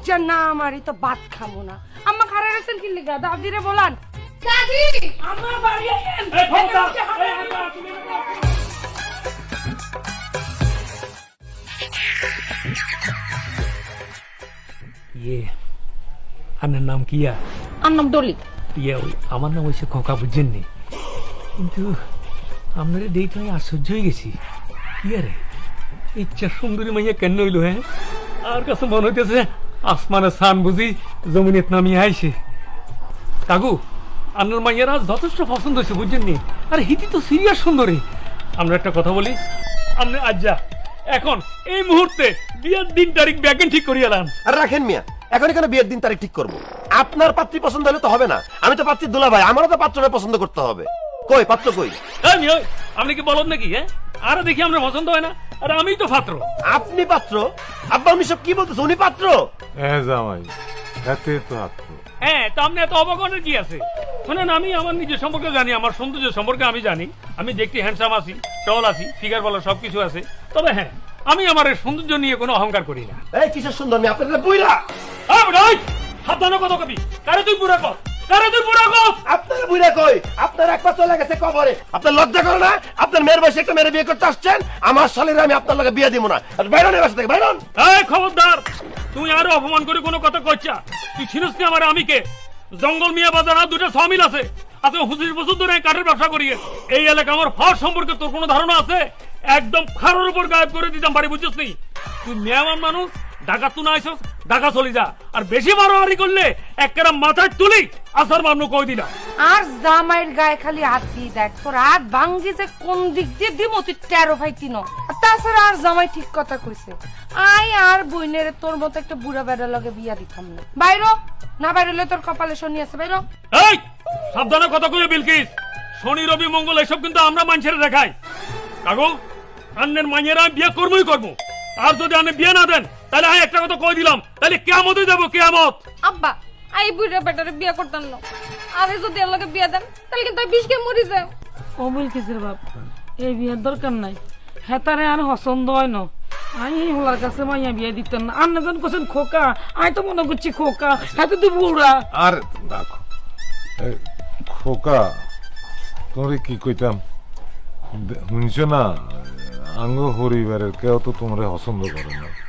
লজ্জা না আমারই তো ভাত খাব না। আম্মা খারা রেছেন কি লিগা? দাদিরে বলান। দাদি! আমার বাড়ি ইয়ে আপনার নাম কি ইয়া আর নাম ডলি ইয়ে ওই আমার নাম হয়েছে খোকা বুঝছেন নি? কিন্তু আপনার দেখে আমি আশ্চর্য হয়ে গেছি। ইয়ে রে ইচ্ছা সুন্দরী মাইয়া কেন হইল হ্যাঁ? আর কাছে মনে হইতেছে আসমানের সান বুঝি জমিনের নামিয়ে আইছে। কাকু আপনার মাইয়ারা যথেষ্ট পছন্দ হয়েছে বুঝছেন নি? আর হিতি তো সিরিয়াস সুন্দরী। আমরা একটা কথা বলি আপনি আজ যা এখন এই মুহূর্তে বিয়ের দিন তারিখ ব্যাগেন ঠিক করিয়ে এলাম আর রাখেন মিয়া এখন এখানে বিয়ের দিন তারিখ ঠিক করব। আপনার পাত্রী পছন্দ হলে তো হবে না। আমি তো পাত্রী দুলা ভাই আমারও তো পাত্রটা পছন্দ করতে হবে। কই পাত্র কই? আপনি কি বলেন নাকি হ্যাঁ? আরে দেখি আমরা পছন্দ হয় না। আরে আমিই তো ছাত্র আপনি পাত্র? আব্বা আমি সব কি বলতেছে? উনি পাত্র? হ্যাঁ জামাই এতে তো আত্ম হ্যাঁ তা আপনি এত অবগণের কি আছে? শুনেন আমি আমার নিজের সম্পর্কে জানি আমার সৌন্দর্য সম্পর্কে আমি জানি। আমি দেখতে হ্যান্ডসাম আছি টল আছি ফিগার বলা সবকিছু আছে। তবে হ্যাঁ আমি আমার এই সৌন্দর্য নিয়ে কোনো অহংকার করি না। এই কিসের সুন্দর আমি বেটা, এই! সাবধানে কথা কবি। কারে তুই পুরা কর। কারে তুই পুরা কর আপনার বুইরা কই? আপনার এক পাত্র লেগেছে কবরে। আপনার লজ্জা করে না? আপনার মেয়ের বয়সে একটা মেয়ের বিয়ে করতে আসছেন? আমার শালীর আমি আপনার লগে বিয়ে দিব না। বাইরন বাসা থেকে বাইরন! এই খবরদার তুই আরও অপমান করে কোনো কথা কইছা তুই ছিনিস কি আমার আমি কে জঙ্গল মিয়া বাজার আর দুটো সমিল আছে। আজকে পঁচিশ বছর ধরে কাঠের ব্যবসা করি। এই এলাকা আমার ফার সম্পর্কে তোর কোনো ধারণা আছে? একদম খারোর উপর গায়েব করে দিতাম বাড়ি বুঝছিস নি? তুই মেয়ামান মানুষ ঢাকা তুই না আইসস ঢাকা চলে যা। আর বেশি মারামারি করলে একেরা মাথায় তুলি আসার মামনু কই দিলাম আর জামাইয়ের গায়ে খালি হাত দিয়ে দেখ তোর হাত ভাঙ্গি যে কোন দিক দিয়ে দিব তুই টেরো ভাইতি ন আর তাছাড়া আর জামাই ঠিক কথা কইছে। আই আর বইনের তোর মতো একটা বুড়া বেড়া লগে বিয়া দিতাম না। বাইরো না বাইরলে তোর কপালে শনি আছে বাইরো। এই সাবধানে কথা কইবে বিলকিস। শনি রবি মঙ্গল এসব কিন্তু আমরা মানুষের দেখাই। কাগু আন্নের মাইয়েরা বিয়ে করবোই করব। আর যদি আমি বিয়ে না দেন তাহলে আমি একটা কথা কই দিলাম। তাহলে কেমতে যাব কেমত আব্বা আই বুড়া বেটারে বিয়ে করতাম না আরে যদি আমাকে বিয়ে দেন তাহলে কিন্তু বিষ খেয়ে মরি যায়। অমুল কিসের বাপ? এই বিয়ের দরকার নাই। হেতারে আর পছন্দ হয় না। আই এই হলার কাছে মাইয়া বিয়ে দিতেন না। আর নাজন কোসেন খোকা। আই তো মনে করছি খোকা। হাতে তো বুড়া। আর এই, খোকা তোরে কি কইতাম? দে- শুনছ না? আঙ্গ পরিবারের কেউ তো তোমরা পছন্দ করে না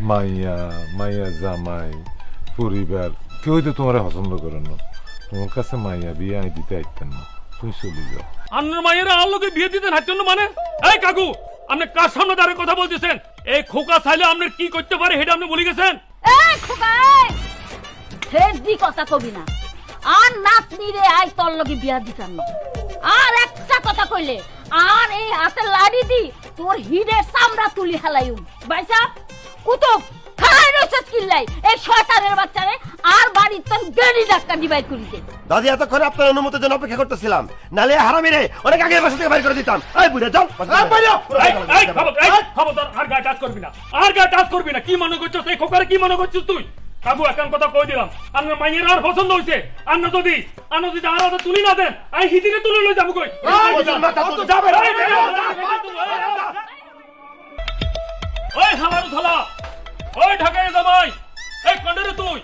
মাইয়া মাইয়া জামাই পরিবার কেউ তো তোমরা পছন্দ করে না। তোমার কাছে মাইয়া বিয়ে আমি দিতে আইতেন না। তুমি চলে যাও। আন্নের মাইয়েরা আর বিয়ে দিতেন হাঁটছেন মানে? এই কাকু আপনি কার সামনে দাঁড়িয়ে কথা বলতেছেন? এই খোকা চাইলে আপনি কি করতে পারে সেটা আপনি বলে গেছেন? এই খোকা হেডি কথা কবি না। আর নাতনি রে আই তোর লগে বিয়া দিতাম না। আর একটা কথা কইলে আর এই হাতে লাড়ি দি তোর হিডের চামড়া তুলি হালাইম। বাইসা কুতুব খাই রইছস কিল্লাই এই শয়তানের বাচ্চারে আর বাড়ির তোর গেড়ি ডাক্তার ডিভাইড করি দে দাদি এতক্ষণ আপনার অনুমতির জন্য অপেক্ষা করতেছিলাম নালে হারামি রে অনেক আগে বাসা থেকে বাইর করে দিতাম এই বুড়া চল এই, বাইরে হ। এই, এই, খবর- এই, খবরদার, আর গায়ে টাচ করবি না আর গায়ে টাচ করবি না কি মনে করছিস এই খোকারে কি মনে করছিস তুই এখন কথা কই দিলাম আপনার মাইয়ের আর পছন্দ হইছে আর না যদি আর না যদি আর হাতে তুলি না দেন আমি হিদিকে তুলে লই যাব কই যাবে ওই হালারু থালা ওই ঢাকায় জামাই এই কন্ডারে তুই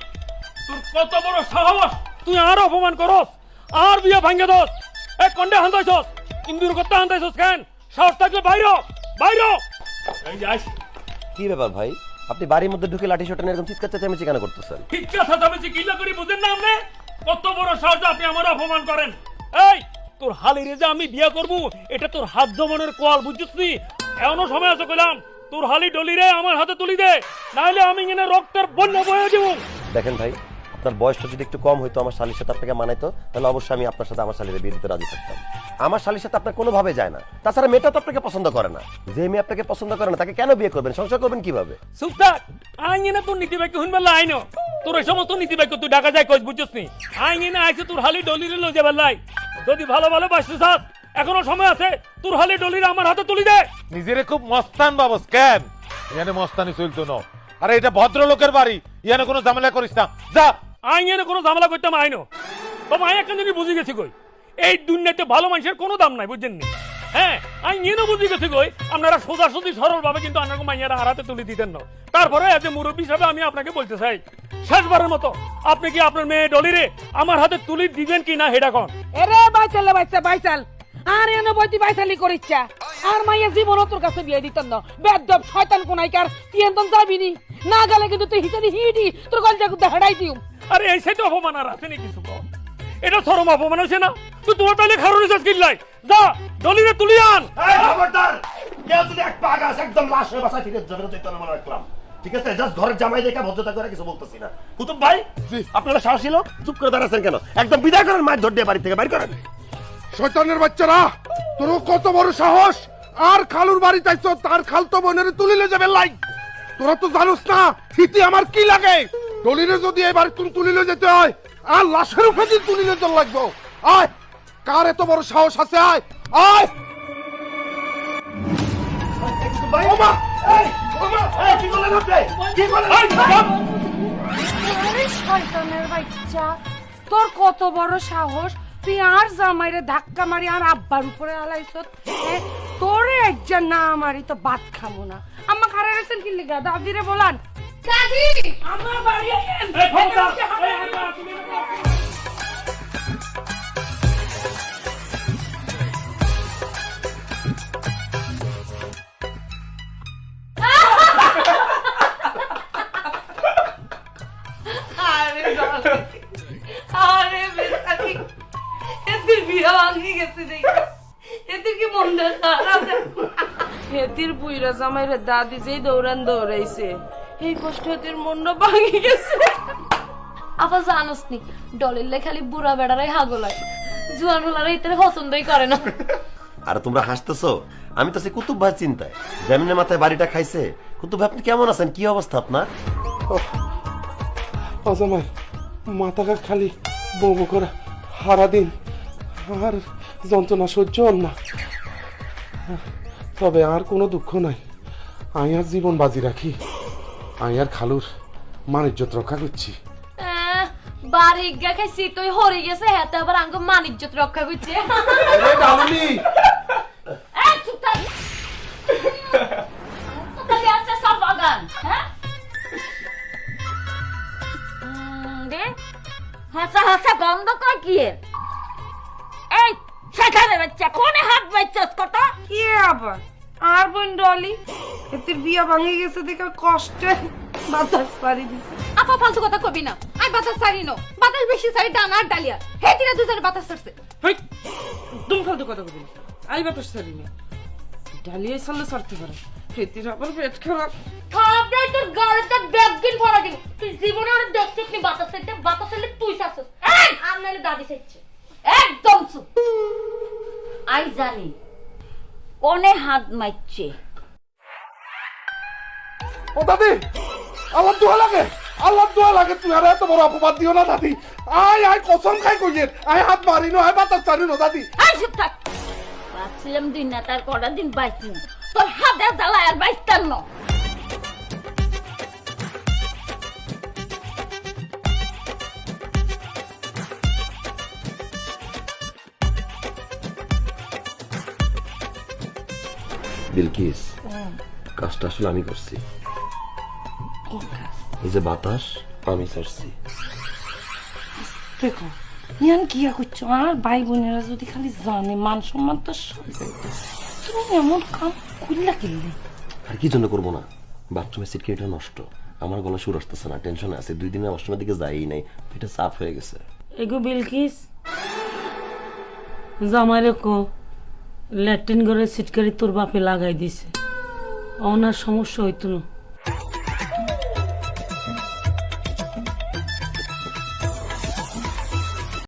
তোর কত বড় সাহস তুই আর অপমান করস আর বিয়া ভাঙ্গে দস এই কন্ডে হান্দাইছস ইন্দুর কথা হান্দাইছস কেন? সাহস থাকলে বাইর বাইর। এই যাস কি ব্যাপার ভাই? আপনি বাড়ির মধ্যে ঢুকে লাঠি শোটা এরকম চিৎকার চেঁচামেচি কেন করতেছেন? ঠিকঠাক সাজামেছি কিল্লা করি বুঝেন না আপনি? কত বড় সাহস আপনি আমার অপমান করেন। এই তোর হালিরে যে আমি বিয়া করব এটা তোর হাত জমানের কোয়াল বুঝছিস এমনও সময় আছে কইলাম তোর হালি ডলি রে আমার হাতে তুলি দে। নাহলে আমি এনে রক্তের বন্যা বয়ে দেবো। দেখেন ভাই আপনার বয়সটা যদি একটু কম হইতো আমার শালির সাথে আপনাকে মানাইতো তাহলে অবশ্যই আমি আপনার সাথে আমার শালির বিয়ে দিতে রাজি থাকতাম। আমার শালির সাথে আপনার কোনোভাবে যায় না। তাছাড়া মেয়েটা তো আপনাকে পছন্দ করে না। যে মেয়ে আপনাকে পছন্দ করে না তাকে কেন বিয়ে করবেন? সংসার করবেন কীভাবে? চুপ থাক। আইন এনে তোর নীতি বাক্য শুনবার লাই তোর এই সমস্ত নীতি বাক্য তুই ঢাকা যায় কইস বুঝছিস নি? আইন এনে আইছে তোর হালি ডলিরে লই যাবার লাই যদি ভালো ভালো বাসতে সাথ এখনও সময় আছে তোর হালি ডলিরে আমার হাতে তুলি দে। নিজেরে খুব মস্তান বাবস কেন এখানে মস্তানি চলতো না। আরে এটা ভদ্রলোকের বাড়ি। ইয়ানে কোনো ঝামেলা করিস না। যা। আইন এনে কোনো ঝামেলা করতাম আইনো তবে আই একটা জিনিস বুঝে গেছি কই এই দুনিয়াতে ভালো মানুষের কোনো দাম নাই বুঝছেন নি? হ্যাঁ আই এনে বুঝে গেছি কই আপনারা সোজা সুজি সরল ভাবে কিন্তু আপনাকে মাইয়ারা হারাতে তুলে দিতেন না। তারপরে এজ এ মুরব্বী হিসাবে আমি আপনাকে বলতে চাই শেষবারের মতো আপনি কি আপনার মেয়ে ডলিরে আমার হাতে তুলি দিবেন কি না হেডা কন? এরে বাইচালে বাইচা বাইচাল। আর এনে বইতি বাইচালি করিচ্ছা। আর মাইয়া জীবন তোর কাছে বিয়ে দিতেন না। বেদব শয়তান কোনাইকার যাবি নি। না গেলে কিন্তু তুই হিডি তোর গলজা গুদা হেডাই দিও আরে এই সাইতে অপমান আর আছে নাকি এটা চরম অপমান না? তুই তোমার তাহলে খারো রিসার্চ কিনলাই যা ডলিরে তুলি আন। এই খবরদার কেউ যদি এক পাগা একদম লাশ হয়ে বাসায় ফিরে যাবে না তো এটা মনে রাখলাম ঠিক আছে? জাস্ট ঘরের জামাই দেখে ভদ্রতা করে কিছু বলতেছি না। কুতুব ভাই আপনারা সাহস ছিল চুপ করে দাঁড়াচ্ছেন কেন? একদম বিদায় করেন মাছ ধর দিয়ে বাড়ি থেকে বাইর করেন। শয়তানের বাচ্চারা তোর কত বড় সাহস? আর খালুর বাড়ি চাইছ, তার খালতো বোনের তুলিলে যাবে লাই। তোরা তো জানোস না, হিতি আমার কি লাগে? দলিলে যদি এবার তুমি তুলিলে যেতে হয়, আর লাশের উপরে দিয়ে তুলিলে তোর লাগবো। আয়, কার এত বড় সাহস আছে, আয় আয়। তোর কত বড় সাহস? তুই আর জামাইরে ধাক্কা মারি আর আব্বার উপরে আলাইছ তোরে একজন না মারি তো ভাত খাব না। আম্মা খারা রেছেন কি লিগা? দাদিরে বলান। দাদি! আমার বাড়ি জামাইরে দাদি যেই দৌড়ান দৌড়াইছে এই কষ্ট মনটা ভাঙি গেছে। আপা জানোস নি ডলিলে খালি বুড়া বেড়ারাই হাগলায় জুয়ান হলারা ইতারে পছন্দই করে না। আর তোমরা হাসতেছো? আমি তো সে কুতুব ভাই চিন্তায়। যেমনি মাথায় বাড়িটা খাইছে কুতুব ভাই আপনি কেমন আছেন? কি অবস্থা আপনার? অজামাই মাথাটা খালি বউ করে হারা দিন আর যন্ত্রণা সহ্য না। তবে আর কোনো দুঃখ নাই। আমি আর জীবন বাজি রাখি। আমি আর খালুর মান ইজ্জত রক্ষা করছি। বাড়ি গা খাইছি তুই হরে গেছে হেতে আবার আঙ্গ মান ইজ্জত রক্ষা করছে। হ্যাঁ? হাসা হাসা গন্ধ কর কি এর? এই সেখানে বাচ্চা কোনে হাত বাচ্চা কত? কি আবার? আর বোন ডলি এদের বিয়া ভাঙি গেছে দেখে কষ্টে বাতাস পারি দিছে। আপা ফালতু কথা কবি না। আই বাতাস সারি নো বাতাস বেশি সারি ডানা আর ডালিয়া। হে দিনা দুজনে বাতাস ছাড়ছে। হেই, একদম ফালতু কথা বলি আই বাতাস সারি না। ডালিয়ে সালে সারতে পারে। ফেতির আবার পেট খারাপ। থাপড়াই তোর গাড়িতে ব্যাগিন ভরা দিন তুই জীবনে ওর দেখছিস নি বাতাস সাইতে বাতাস সাইলে তুই শাসস এই! আর দাদি সাইছে একদম চুপ। আই জানি কোনে হাত মারছে? ও দাদি আল্লাহ দোয়া লাগে আল্লাহ দোয়া লাগে। তুই আর এত বড় অপবাদ দিও না দাদি। আয় আয় কসম খাই কইয়ের। আয় হাত মারিনো আয় বাতাস চারিনো দাদি। আয় চুপ থাক। ভাবছিলাম দিন না তার কটা দিন বাইছি তোর হাতে জ্বালায় আর বাইতাম না। বিলকিস কাজটা আসলে আমি করছি। এই যে বাতাস আমি ছাড়ছি। দেখো ইয়ান কিয়া করছ? আর ভাই বোনেরা যদি খালি জানে মান সম্মান তো তুমি এমন কাম করলা কিনলে আর কি জন্য করব না? বাথরুমের সিটকেটটা নষ্ট। আমার গলা সুর আসতেছে না টেনশনে আছে। দুই দিনে ওয়াশরুমের দিকে যাই নাই এটা সাফ হয়ে গেছে। এগো বিলকিস। জামাইরে কো। ল্যাট্রিন ঘরে সিটকারি তোর বাপে লাগাই দিছে। অনার সমস্যা হইতো না।